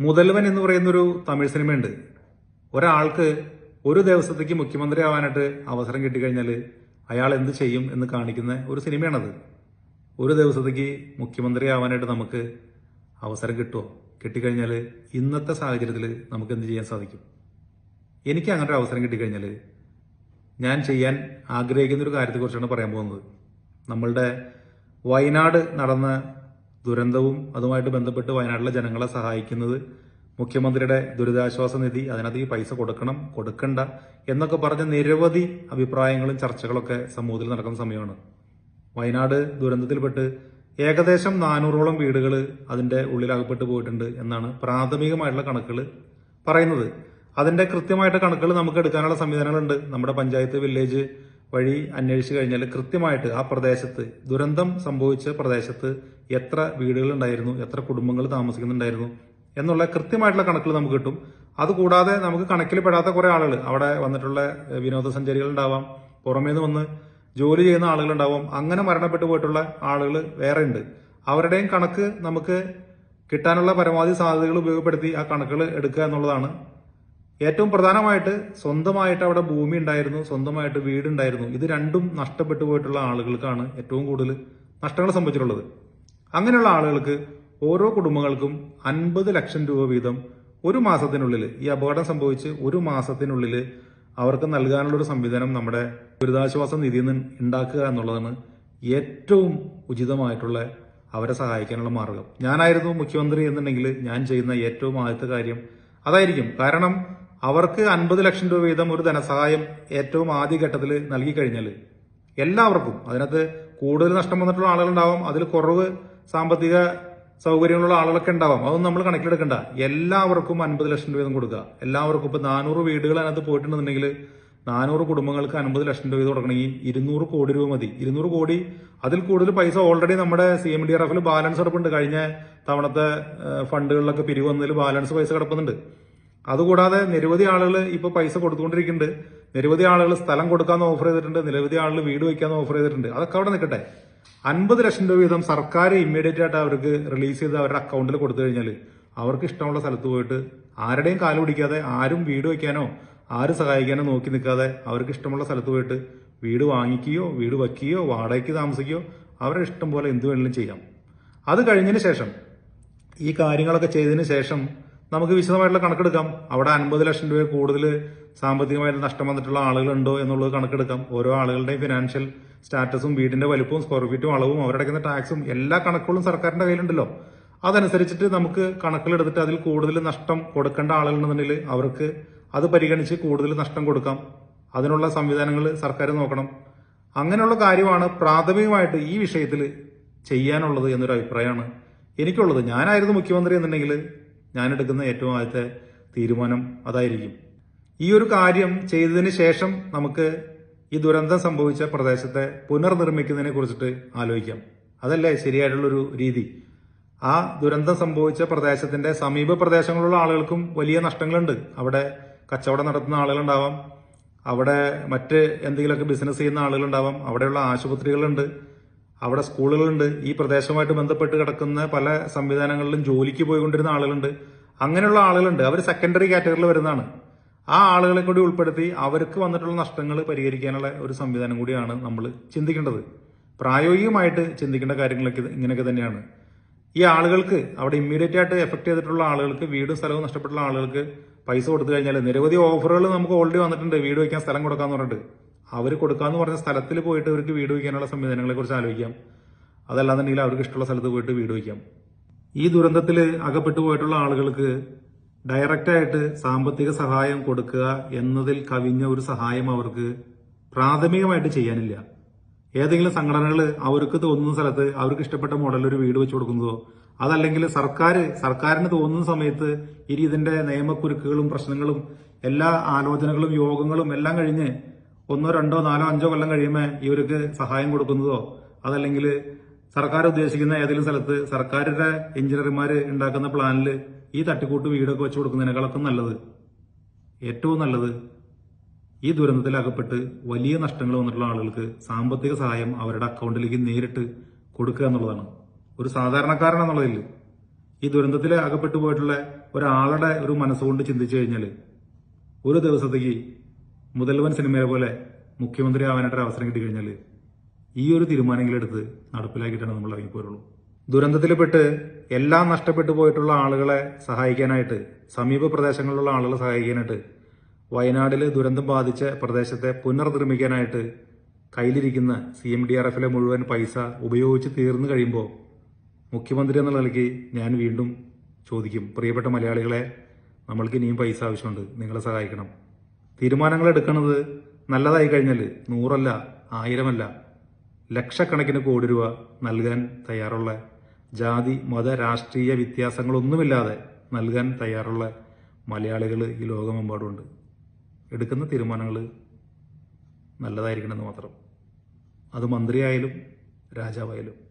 മുതൽവൻ എന്ന് പറയുന്നൊരു തമിഴ് സിനിമയുണ്ട്. ഒരാൾക്ക് ഒരു ദിവസത്തേക്ക് മുഖ്യമന്ത്രി ആവാനായിട്ട് അവസരം കിട്ടിക്കഴിഞ്ഞാൽ അയാൾ എന്ത് ചെയ്യും എന്ന് കാണിക്കുന്ന ഒരു സിനിമയാണത്. ഒരു ദിവസത്തേക്ക് മുഖ്യമന്ത്രി ആവാനായിട്ട് നമുക്ക് അവസരം കിട്ടുമോ കിട്ടിക്കഴിഞ്ഞാൽ ഇന്നത്തെ സാഹചര്യത്തിൽ നമുക്ക് എന്ത് ചെയ്യാൻ സാധിക്കും? എനിക്ക് അങ്ങനെ ഒരു അവസരം കിട്ടിക്കഴിഞ്ഞാൽ ഞാൻ ചെയ്യാൻ ആഗ്രഹിക്കുന്ന ഒരു കാര്യത്തെക്കുറിച്ചാണ് പറയാൻ പോകുന്നത്. നമ്മളുടെ വയനാട് നടന്ന ദുരന്തവും അതുമായിട്ട് ബന്ധപ്പെട്ട് വയനാട്ടിലെ ജനങ്ങളെ സഹായിക്കുന്നത് മുഖ്യമന്ത്രിയുടെ ദുരിതാശ്വാസ നിധി അതിനകത്ത് ഈ പൈസ കൊടുക്കണം കൊടുക്കണ്ട എന്നൊക്കെ പറഞ്ഞ നിരവധി അഭിപ്രായങ്ങളും ചർച്ചകളൊക്കെ സമൂഹത്തിൽ നടക്കുന്ന സമയമാണ്. വയനാട് ദുരന്തത്തിൽപ്പെട്ട് ഏകദേശം നാനൂറോളം വീടുകൾ അതിന്റെ ഉള്ളിലകപ്പെട്ട് പോയിട്ടുണ്ട് എന്നാണ് പ്രാഥമികമായിട്ടുള്ള കണക്കുകൾ പറയുന്നത്. അതിന്റെ കൃത്യമായിട്ട് കണക്കുകൾ നമുക്ക് എടുക്കാനുള്ള സംവിധാനങ്ങളുണ്ട്. നമ്മുടെ പഞ്ചായത്ത് വില്ലേജ് വഴി അന്വേഷിച്ചു കഴിഞ്ഞാൽ കൃത്യമായിട്ട് ആ പ്രദേശത്ത് ദുരന്തം സംഭവിച്ച പ്രദേശത്ത് എത്ര വീടുകൾ ഉണ്ടായിരുന്നു എത്ര കുടുംബങ്ങൾ താമസിക്കുന്നുണ്ടായിരുന്നു എന്നുള്ള കൃത്യമായിട്ടുള്ള കണക്കുകൾ നമുക്ക് കിട്ടും. അതുകൂടാതെ നമുക്ക് കണക്കിൽ പെടാത്ത കുറെ ആളുകൾ അവിടെ വന്നിട്ടുള്ള വിനോദസഞ്ചാരികൾ ഉണ്ടാവാം പുറമേ നിന്ന് വന്ന് ജോലി ചെയ്യുന്ന ആളുകൾ ഉണ്ടാവാം അങ്ങനെ മരണപ്പെട്ടു പോയിട്ടുള്ള ആളുകൾ വേറെ ഉണ്ട് അവരുടെയും കണക്ക് നമുക്ക് കിട്ടാനുള്ള പരമാവധി സാധ്യതകൾ ഉപയോഗപ്പെടുത്തി ആ കണക്കുകൾ എടുക്കുക എന്നുള്ളതാണ് ഏറ്റവും പ്രധാനമായിട്ട് സ്വന്തമായിട്ട് അവിടെ ഭൂമി ഉണ്ടായിരുന്നു സ്വന്തമായിട്ട് വീടുണ്ടായിരുന്നു. ഇത് രണ്ടും നഷ്ടപ്പെട്ടു പോയിട്ടുള്ള ആളുകൾക്കാണ് ഏറ്റവും കൂടുതൽ നഷ്ടങ്ങൾ സംഭവിച്ചിട്ടുള്ളത്. അങ്ങനെയുള്ള ആളുകൾക്ക് ഓരോ കുടുംബങ്ങൾക്കും അൻപത് ലക്ഷം രൂപ വീതം ഒരു മാസത്തിനുള്ളിൽ ഈ അപകടം സംഭവിച്ച് ഒരു മാസത്തിനുള്ളിൽ അവർക്ക് നൽകാനുള്ള ഒരു സംവിധാനം നമ്മുടെ ദുരിതാശ്വാസ നിധിയിൽ നിന്ന് ഉണ്ടാക്കുക എന്നുള്ളതാണ് ഏറ്റവും ഉചിതമായിട്ടുള്ള അവരെ സഹായിക്കാനുള്ള മാർഗം. ഞാനായിരുന്നു മുഖ്യമന്ത്രി എന്നുണ്ടെങ്കിൽ ഞാൻ ചെയ്യുന്ന ഏറ്റവും ആദ്യത്തെ കാര്യം അതായിരിക്കും. കാരണം അവർക്ക് അൻപത് ലക്ഷം രൂപ വീതം ഒരു ധനസഹായം ഏറ്റവും ആദ്യ ഘട്ടത്തിൽ നൽകി കഴിഞ്ഞാൽ എല്ലാവർക്കും അതിനകത്ത് കൂടുതൽ നഷ്ടം വന്നിട്ടുള്ള ആളുകളുണ്ടാവും അതിൽ കുറവ് സാമ്പത്തിക സൗകര്യങ്ങളുള്ള ആളുകളൊക്കെ ഉണ്ടാവാം. അതൊന്നും നമ്മൾ കണക്കിലെടുക്കണ്ട. എല്ലാവർക്കും അൻപത് ലക്ഷം രൂപ വീതം കൊടുക്കുക. എല്ലാവർക്കും ഇപ്പൊ നാനൂറ് വീടുകൾ അതിനകത്ത് പോയിട്ടുണ്ടെന്നുണ്ടെങ്കിൽ നാനൂറ് കുടുംബങ്ങൾക്ക് അൻപത് ലക്ഷം രൂപ വീതം കൊടുക്കണമെങ്കിൽ ഇരുന്നൂറ് കോടി രൂപ മതി. ഇരുന്നൂറ് കോടി അതിൽ കൂടുതൽ പൈസ ഓൾറെഡി നമ്മുടെ സി എം ഡി ആർ എഫിൽ ബാലൻസ് കിടപ്പുണ്ട്. കഴിഞ്ഞ തവണത്തെ ഫണ്ടുകളിലൊക്കെ പിരിവ് വന്നതിൽ ബാലൻസ് പൈസ കിടപ്പുന്നുണ്ട്. അതുകൂടാതെ നിരവധി ആളുകൾ ഇപ്പൊ പൈസ കൊടുത്തുകൊണ്ടിരിക്കുന്നുണ്ട്. നിരവധി ആളുകൾ സ്ഥലം കൊടുക്കാന്ന് ഓഫർ ചെയ്തിട്ടുണ്ട്. നിരവധി ആളുകൾ വീട് വയ്ക്കാമെന്ന് ഓഫർ ചെയ്തിട്ടുണ്ട്. അതൊക്കെ അവിടെ നിൽക്കട്ടെ. അൻപത് ലക്ഷം രൂപ വീതം സർക്കാർ ഇമ്മീഡിയറ്റ് ആയിട്ട് അവർക്ക് റിലീസ് ചെയ്ത് അവരുടെ അക്കൗണ്ടിൽ കൊടുത്തു കഴിഞ്ഞാൽ അവർക്ക് ഇഷ്ടമുള്ള സ്ഥലത്ത് പോയിട്ട് ആരുടെയും കാൽ പിടിക്കാതെ ആരും വീട് വയ്ക്കാനോ ആരും സഹായിക്കാനോ നോക്കി നിൽക്കാതെ അവർക്ക് ഇഷ്ടമുള്ള സ്ഥലത്ത് പോയിട്ട് വീട് വാങ്ങിക്കുകയോ വീട് വയ്ക്കുകയോ വാടകയ്ക്ക് താമസിക്കുകയോ അവരുടെ ഇഷ്ടം പോലെ എന്ത് വേണമെങ്കിലും ചെയ്യാം. അത് കഴിഞ്ഞതിന് ശേഷം ഈ കാര്യങ്ങളൊക്കെ ചെയ്തതിന് ശേഷം നമുക്ക് വിശദമായിട്ടുള്ള കണക്കെടുക്കാം. അവിടെ അൻപത് ലക്ഷം രൂപ കൂടുതൽ സാമ്പത്തികമായിട്ട് നഷ്ടം വന്നിട്ടുള്ള ആളുകളുണ്ടോ എന്നുള്ളത് കണക്കെടുക്കാം. ഓരോ ആളുകളുടെയും ഫിനാൻഷ്യൽ സ്റ്റാറ്റസും വീടിന്റെ വലുപ്പവും സ്ക്വയർ ഫീറ്റും അളവും അവരടയ്ക്കുന്ന ടാക്സും എല്ലാ കണക്കുകളും സർക്കാരിന്റെ കയ്യിലുണ്ടല്ലോ. അതനുസരിച്ചിട്ട് നമുക്ക് കണക്കിലെടുത്തിട്ട് അതിൽ കൂടുതൽ നഷ്ടം കൊടുക്കേണ്ട ആളുകളുണ്ടെന്നുണ്ടെങ്കിൽ അവർക്ക് അത് പരിഗണിച്ച് കൂടുതൽ നഷ്ടം കൊടുക്കാം. അതിനുള്ള സംവിധാനങ്ങൾ സർക്കാർ നോക്കണം. അങ്ങനെയുള്ള കാര്യമാണ് പ്രാഥമികമായിട്ട് ഈ വിഷയത്തിൽ ചെയ്യാനുള്ളത് എന്നൊരു അഭിപ്രായമാണ് എനിക്കുള്ളത്. ഞാനായിരുന്നു മുഖ്യമന്ത്രി എന്നുണ്ടെങ്കിൽ ഞാൻ എടുക്കുന്ന ഏറ്റവും ആദ്യത്തെ തീരുമാനം അതായിരിക്കും. ഈ ഒരു കാര്യം ചെയ്തതിന് ശേഷം നമുക്ക് ഈ ദുരന്തം സംഭവിച്ച പ്രദേശത്തെ പുനർനിർമ്മിക്കുന്നതിനെ കുറിച്ചിട്ട് ആലോചിക്കാം. അതല്ലേ ശരിയായിട്ടുള്ളൊരു രീതി? ആ ദുരന്തം സംഭവിച്ച പ്രദേശത്തിന്റെ സമീപ പ്രദേശങ്ങളിലുള്ള ആളുകൾക്കും വലിയ നഷ്ടങ്ങളുണ്ട്. അവിടെ കച്ചവടം നടത്തുന്ന ആളുകളുണ്ടാവാം. അവിടെ മറ്റ് എന്തെങ്കിലുമൊക്കെ ബിസിനസ് ചെയ്യുന്ന ആളുകളുണ്ടാവാം. അവിടെയുള്ള ആശുപത്രികളുണ്ട്. അവിടെ സ്കൂളുകളുണ്ട്. ഈ പ്രദേശവുമായിട്ട് ബന്ധപ്പെട്ട് കിടക്കുന്ന പല സംവിധാനങ്ങളിലും ജോലിക്ക് പോയിക്കൊണ്ടിരുന്ന ആളുകളുണ്ട്. അങ്ങനെയുള്ള ആളുകളുണ്ട്. അവർ സെക്കൻഡറി കാറ്റഗറിയിൽ വരുന്നതാണ്. ആ ആളുകളെ കൂടി ഉൾപ്പെടുത്തി അവർക്ക് വന്നിട്ടുള്ള നഷ്ടങ്ങൾ പരിഹരിക്കാനുള്ള ഒരു സംവിധാനം കൂടിയാണ് നമ്മൾ ചിന്തിക്കേണ്ടത്. പ്രായോഗികമായിട്ട് ചിന്തിക്കേണ്ട കാര്യങ്ങളൊക്കെ ഇങ്ങനെയൊക്കെ തന്നെയാണ്. ഈ ആളുകൾക്ക് അവിടെ ഇമ്മീഡിയറ്റ് ആയിട്ട് എഫക്ട് ചെയ്തിട്ടുള്ള ആളുകൾക്ക് വീടും സ്ഥലവും നഷ്ടപ്പെട്ടുള്ള ആളുകൾക്ക് പൈസ കൊടുത്തു കഴിഞ്ഞാൽ നിരവധി ഓഫറുകൾ നമുക്ക് ഓൾറെഡി വന്നിട്ടുണ്ട്. വീട് വയ്ക്കാൻ സ്ഥലം കൊടുക്കാന്ന് പറഞ്ഞിട്ട്. അവർ കൊടുക്കാന്ന് പറഞ്ഞ സ്ഥലത്തിൽ പോയിട്ട് അവർക്ക് വീട് വയ്ക്കാനുള്ള സംവിധാനങ്ങളെ കുറിച്ച് ആലോചിക്കാം. അതല്ലാന്നുണ്ടെങ്കിൽ അവർക്ക് ഇഷ്ടമുള്ള സ്ഥലത്ത് പോയിട്ട് വീട് വയ്ക്കാം. ഈ ദുരന്തത്തിൽ അകപ്പെട്ടു പോയിട്ടുള്ള ആളുകൾക്ക് ഡയറക്റ്റായിട്ട് സാമ്പത്തിക സഹായം കൊടുക്കുക എന്നതിൽ കവിഞ്ഞ ഒരു സഹായം അവർക്ക് പ്രാഥമികമായിട്ട് ചെയ്യാനില്ല. ഏതെങ്കിലും സംഘടനകൾ അവർക്ക് തോന്നുന്ന സ്ഥലത്ത് അവർക്ക് ഇഷ്ടപ്പെട്ട മോഡൽ ഒരു വീട് വെച്ച് കൊടുക്കുന്നതോ അതല്ലെങ്കിൽ സർക്കാർ സർക്കാരിന് തോന്നുന്ന സമയത്ത് ഇനി ഇതിന്റെ നിയമക്കുരുക്കുകളും പ്രശ്നങ്ങളും എല്ലാ ആലോചനകളും യോഗങ്ങളും എല്ലാം കഴിഞ്ഞ് ഒന്നോ രണ്ടോ നാലോ അഞ്ചോ കൊല്ലം കഴിയുമ്പോൾ ഇവർക്ക് സഹായം കൊടുക്കുന്നതോ അതല്ലെങ്കിൽ സർക്കാർ ഉദ്ദേശിക്കുന്ന ഏതെങ്കിലും സ്ഥലത്ത് സർക്കാരിന്റെ എഞ്ചിനീയർമാർ ഉണ്ടാക്കുന്ന പ്ലാനിൽ ഈ തട്ടിക്കൂട്ട് വീടൊക്കെ വെച്ച് കൊടുക്കുന്നതിനേക്കാളൊക്കെ നല്ലത്. ഏറ്റവും നല്ലത് ഈ ദുരന്തത്തിലകപ്പെട്ട് വലിയ നഷ്ടങ്ങൾ വന്നിട്ടുള്ള ആളുകൾക്ക് സാമ്പത്തിക സഹായം അവരുടെ അക്കൗണ്ടിലേക്ക് നേരിട്ട് കൊടുക്കുക എന്നുള്ളതാണ്. ഒരു സാധാരണക്കാരൻ എന്നുള്ളതിൽ ഈ ദുരന്തത്തിൽ അകപ്പെട്ടു പോയിട്ടുള്ള ഒരാളുടെ ഒരു മനസ്സുകൊണ്ട് ചിന്തിച്ചു കഴിഞ്ഞാൽ ഒരു ദിവസത്തേക്ക് മുതൽവൻ സിനിമയെ പോലെ മുഖ്യമന്ത്രി ആവാനായിട്ട് അവസരം അവസരം കിട്ടിക്കഴിഞ്ഞാൽ ഈ ഒരു തീരുമാനമെങ്കിലും എടുത്ത് നടപ്പിലാക്കിയിട്ടാണ് നമ്മൾ ഇറങ്ങിപ്പോരുള്ളൂ. ദുരന്തത്തിൽപ്പെട്ട് എല്ലാം നഷ്ടപ്പെട്ടു പോയിട്ടുള്ള ആളുകളെ സഹായിക്കാനായിട്ട് സമീപ പ്രദേശങ്ങളിലുള്ള ആളുകളെ സഹായിക്കാനായിട്ട് വയനാട്ടിൽ ദുരന്തം ബാധിച്ച പ്രദേശത്തെ പുനർനിർമ്മിക്കാനായിട്ട് കയ്യിലിരിക്കുന്ന സി എം ഡി ആർ എഫിലെ മുഴുവൻ പൈസ ഉപയോഗിച്ച് തീർന്നു കഴിയുമ്പോൾ മുഖ്യമന്ത്രി എന്നുള്ള നിലയ്ക്ക് ഞാൻ വീണ്ടും ചോദിക്കും പ്രിയപ്പെട്ട മലയാളികളെ നമ്മൾക്ക് ഇനിയും പൈസ ആവശ്യമുണ്ട് നിങ്ങളെ സഹായിക്കണം. തീരുമാനങ്ങൾ എടുക്കുന്നത് നല്ലതായി കഴിഞ്ഞാൽ നൂറല്ല ആയിരമല്ല ലക്ഷക്കണക്കിന് കോടി രൂപ നൽകാൻ തയ്യാറുള്ള ജാതി മത രാഷ്ട്രീയ വ്യത്യാസങ്ങളൊന്നുമില്ലാതെ നൽകാൻ തയ്യാറുള്ള മലയാളികൾ ഈ ലോകമെമ്പാടുമുണ്ട്. എടുക്കുന്ന തീരുമാനങ്ങൾ നല്ലതായിരിക്കണമെന്ന് മാത്രം. അത് മന്ത്രിയായാലും രാജാവായാലും.